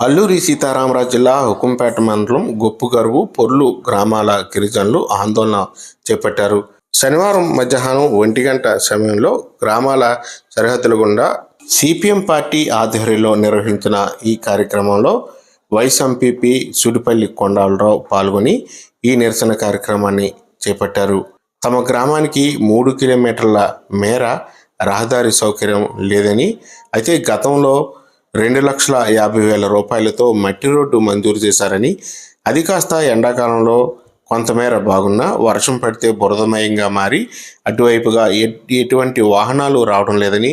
అల్లూరి సీతారామరాజు జిల్లా హుకుంపేట మండలం గొప్పుగరువు పొర్లు గ్రామాల గిరిజనులు ఆందోళన చేపట్టారు. శనివారం మధ్యాహ్నం ఒంటి గంట సమయంలో గ్రామాల సరిహద్దుల గుండా సిపిఎం పార్టీ ఆధ్వర్యంలో నిర్వహించిన ఈ కార్యక్రమంలో వైస్ ఎంపీపీ సుడిపల్లి కొండాలరావు పాల్గొని ఈ నిరసన కార్యక్రమాన్ని చేపట్టారు. తమ గ్రామానికి మూడు కిలోమీటర్ల మేర రహదారి సౌకర్యం లేదని అయితే గతంలో రెండు లక్షల యాభై వేల రూపాయలతో మట్టి రోడ్డు మంజూరు చేశారని అది కాస్త ఎండాకాలంలో కొంతమేర బాగున్నా వర్షం పడితే బురదమయంగా మారి అటువైపుగా ఎటువంటి వాహనాలు రావడం లేదని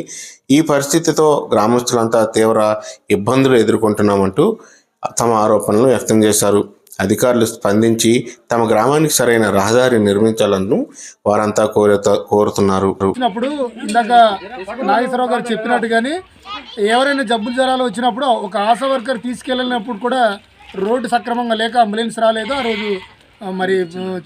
ఈ పరిస్థితితో గ్రామస్తులంతా తీవ్ర ఇబ్బందులు ఎదుర్కొంటున్నామంటూ తమ ఆరోపణలు వ్యక్తం చేశారు. అధికారులు స్పందించి తమ గ్రామానికి సరైన రహదారి నిర్మించాలను వారంతా కోరుత కోరుతున్నారు. వచ్చినప్పుడు ఇందాక నాగేశ్వరరావు గారు చెప్పినట్టు కానీ ఎవరైనా జబ్బులు జ్వరాలు వచ్చినప్పుడు ఒక ఆశా వర్కర్ తీసుకెళ్ళినప్పుడు కూడా రోడ్డు సక్రమంగా లేక అంబులెన్స్ రాలేదు. ఆ రోజు మరి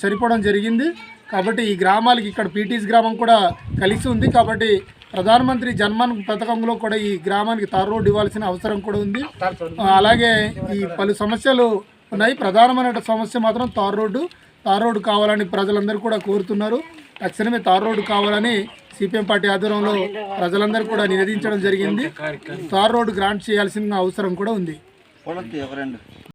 చనిపోవడం జరిగింది. కాబట్టి ఈ గ్రామాలకి ఇక్కడ పీటీస్ గ్రామం కూడా కలిసి ఉంది. కాబట్టి ప్రధానమంత్రి జన్మన్ పథకంలో కూడా ఈ గ్రామానికి తార్ రోడ్డు ఇవ్వాల్సిన అవసరం కూడా ఉంది. అలాగే ఈ పలు సమస్యలు ఉన్నాయి. ప్రధానమైన సమస్య మాత్రం తార్ రోడ్డు. తార్ రోడ్డు కావాలని ప్రజలందరూ కూడా కోరుతున్నారు. తక్షణమే తార్ రోడ్డు కావాలని సిపిఎం పార్టీ ఆధ్వర్యంలో ప్రజలందరూ కూడా నివేదించడం జరిగింది. తార్ రోడ్డు గ్రాంట్ చేయాల్సిన అవసరం కూడా ఉంది.